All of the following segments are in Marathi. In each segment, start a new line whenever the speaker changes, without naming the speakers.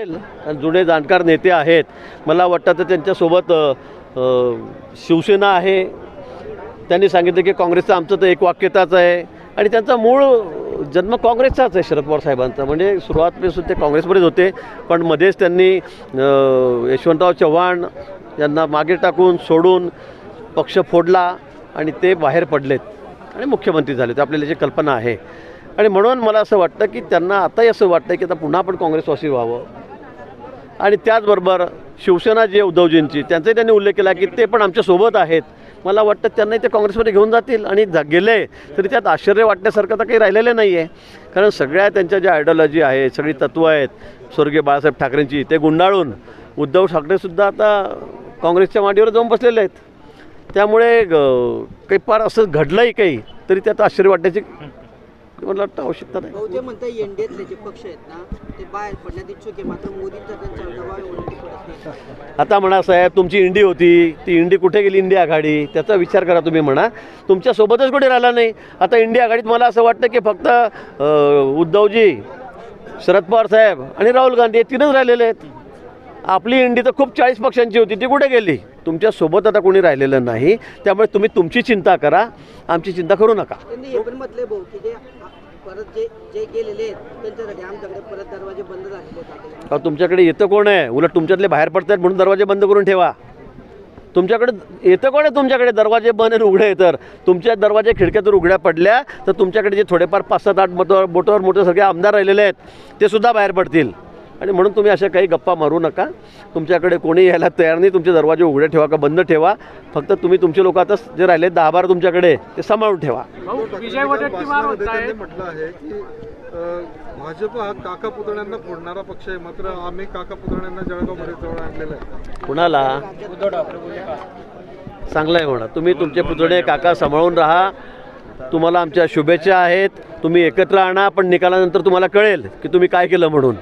आणि जुने जाणकार नेते आहेत. मला वाटतं तर त्यांच्यासोबत शिवसेना आहे. त्यांनी सांगितलं की काँग्रेसचं आमचं तर एक वाक्यताच आहे. आणि त्यांचा मूळ जन्म काँग्रेसचाच आहे शरद पवार साहेबांचा. म्हणजे सुरुवातपासून ते काँग्रेसमध्येच होते. पण मध्येच त्यांनी यशवंतराव चव्हाण यांना मागे टाकून सोडून पक्ष फोडला आणि ते बाहेर पडलेत. आणि मुख्यमंत्री झाले ते आपल्याला जी कल्पना आहे. आणि म्हणून मला असं वाटतं की त्यांना आताही असं वाटतं की आता पुन्हा आपण काँग्रेसवासी व्हावं. आणि त्याचबरोबर शिवसेना जी उद्धवजींची त्यांचाही त्यांनी उल्लेख केला की ते पण आमच्यासोबत आहेत. मला वाटतं त्यांनाही ते काँग्रेसमध्ये घेऊन जातील आणि जा गेले तरी त्यात आश्चर्य वाटण्यासारखं तर काही राहिलेलं नाही आहे कारण सगळ्या त्यांच्या ज्या आयडिओलॉजी आहे सगळी तत्त्वं आहेत स्वर्गीय बाळासाहेब ठाकरेंची ते गुंडाळून उद्धव ठाकरेसुद्धा आता काँग्रेसच्या मांडीवर जाऊन बसलेले आहेत. त्यामुळे ग- काही फार असं घडलंही काही तरी त्यात आश्चर्य वाटण्याची मला वाटतं आवश्यकता नाही.
जे म्हणता एनडीएतले जे पक्ष आहेत ना ते बाहेर पडण्यात इच्छुक आहे. मात्र मोदींचा त्यांच्यावर दबाव एवढा पडत नाही.
आता म्हणा साहेब तुमची इंडी होती ती इंडी कुठे गेली? इंडी आघाडी. त्याचा विचार करा तुम्ही म्हणा. तुमच्यासोबतच कुठे राहिला नाही. आता इंडी आघाडीत मला असं वाटतं की फक्त अं, उद्धवजी शरद पवार साहेब आणि राहुल गांधी हे तीनच राहिलेले आहेत. आपली इंडी तर खूप चाळीस पक्षांची होती ती कुठे गेली? तुमच्यासोबत आता कोणी राहिलेलं नाही त्यामुळे तुम्ही तुमची चिंता करा आमची चिंता करू नका. तुमच्याकडे येतं कोण आहे? उलट तुमच्यातले बाहेर पडतात म्हणून दरवाजे बंद करून ठेवा. तुमच्याकडे येतं कोण आहे तुमच्याकडे? दरवाजे बंद आणि उघडे तर. तुमच्या दरवाजे खिडक्या जर उघड्या पडल्या तर तुमच्याकडे जे थोडेफार पाच सात आठ बोटावर मोठे सगळे आमदार राहिलेले आहेत ते सुद्धा बाहेर पडतील. आणि म्हणून तुम्ही अशा काही गप्पा मारू नका. तुमच्याकडे कोणी यायला तयार नाही. तुमचे दरवाजे उघडे ठेवा का बंद ठेवा. फक्त तुम्ही तुमचे लोक आता जे राहिले दहा बारा तुमच्याकडे ते सांभाळून ठेवा.
म्हटलं आहे की भाजप हा काका पुतण्यांना फोडणारा पक्ष आहे. मात्र आम्ही काका पुतण्यांना जळगावमध्ये जवळ आणलेलं आहे.
कुणाला? चांगलं आहे म्हणा. तुम्ही तुमचे पुतळे काका सांभाळून राहा. तुम्हाला आमच्या शुभेच्छा आहेत. तुम्ही एकत्र आणा पण निकालानंतर तुम्हाला कळेल की तुम्ही काय केलं म्हणून.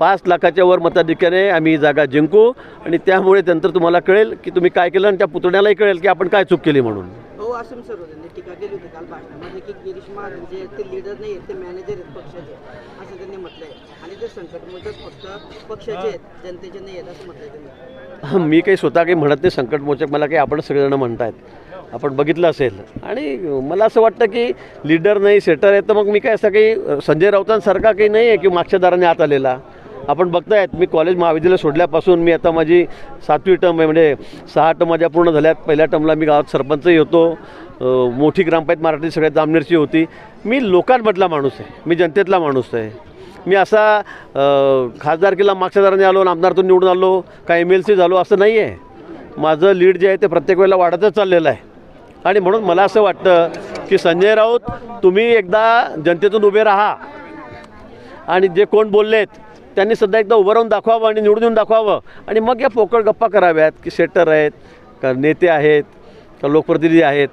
पाच लाखाच्या वर मताधिक्याने आम्ही ही जागा जिंकू आणि त्यामुळे नंतर तुम्हाला कळेल की तुम्ही काय केलं आणि त्या पुतण्यालाही कळेल की आपण काय चूक केली म्हणून.
भाऊ आसिम सर त्यांनी टीका केली होती काल भाषणामध्ये की गिरीश महाजन जे आहेत ते लीडर नाही आहेत ते मॅनेजर आहेत पक्षाचे असं त्यांनी म्हटलंय. आणि ते संकटमोचक फक्त पक्षाचे आहेत जनतेचे नाही आहेत असं म्हटलंय त्यांनी.
मी काही स्वतः काही म्हणत नाही संकटमोचक मला काही आपण सगळेजण म्हणतायत. आपण बघितलं असेल. आणि मला असं वाटतं की लीडर नाही सेटर आहे तर मग मी काय असं काही संजय राऊतांसारखा काही नाही आहे की मागच्या दाराने आत आलेला? आपण बघतायत मी कॉलेज महाविद्यालय सोडल्यापासून मी आता माझी सातवी टर्म आहे. म्हणजे सहा टर्म माझ्या पूर्ण झाल्यात. पहिल्या टर्मला मी गावात सरपंचही होतो. मोठी ग्रामपंचायत मराठी सगळ्यात जामनेरची होती. मी लोकांमधला माणूस आहे. मी जनतेतला माणूस आहे. मी असा खासदारकीला मागच्या दाराने आलो आणि आमदारतून निवडून आलो का एम एल सी झालो असं नाही आहे माझं लीड जे आहे ते प्रत्येक वेळेला वाढतच चाललेलं आहे. आणि म्हणून मला असं वाटतं की संजय राऊत तुम्ही एकदा जनतेतून उभे राहा. आणि जे कोण बोललेत त्यांनी सध्या एकदा उभं राहून दाखवावं आणि निवडून येऊन दाखवावं. आणि मग या पोकळ गप्पा कराव्यात की सेटर आहेत का नेते आहेत का लोकप्रतिनिधी आहेत.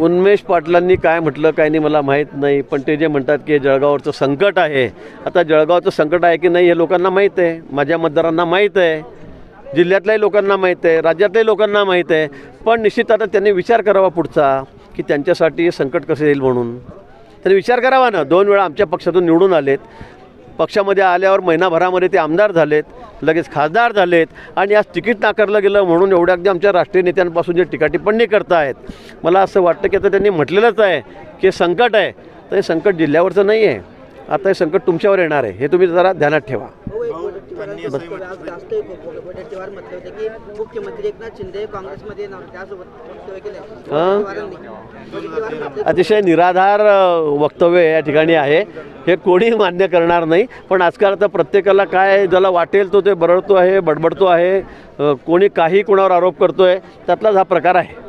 उन्मेष पाटलांनी काय म्हटलं काय नाही मला माहीत नाही पण ते जे म्हणतात की हे जळगावचं संकट आहे. आता जळगावचं संकट आहे की नाही हे लोकांना माहीत आहे माझ्या मतदारांना माहीत आहे. जिल्ह्यातल्याही लोकांना माहीत आहे राज्यातल्याही लोकांना माहीत आहे. पण निश्चित आता त्यांनी विचार करावा पुढचा की त्यांच्यासाठी संकट कसं येईल म्हणून. त्यांनी विचार करावा ना. दोन वेळा आमच्या पक्षातून निवडून आलेत. पक्षामध्ये आल्यावर महिनाभरामध्ये ते आमदार झालेत लगेच खासदार झालेत आणि आज तिकीट नाकारलं गेलं म्हणून एवढ्या अगदी आमच्या राष्ट्रीय नेत्यांपासून जे टीकाटिप्पणी करतायत मला असं वाटतं की आता त्यांनी म्हटलेलंच आहे की संकट आहे. तर हे संकट जिल्ह्यावरचं नाही आहे आता हे संकट तुमच्यावर येणार आहे. हे तुम्ही जरा ध्यानात ठेवा.
मुख्यमंत्री एकनाथ शिंदे काँग्रेसमध्ये
अतिशय निराधार वक्तव्य या ठिकाणी आहे. हे कोणी मान्य करणार नाही. पण आजकाल आता प्रत्येकाला काय ज्याला वाटेल तो ते बरळतो आहे बडबडतो आहे. कोणी काही कोणावर आरोप करतो आहे त्यातलाच हा प्रकार आहे.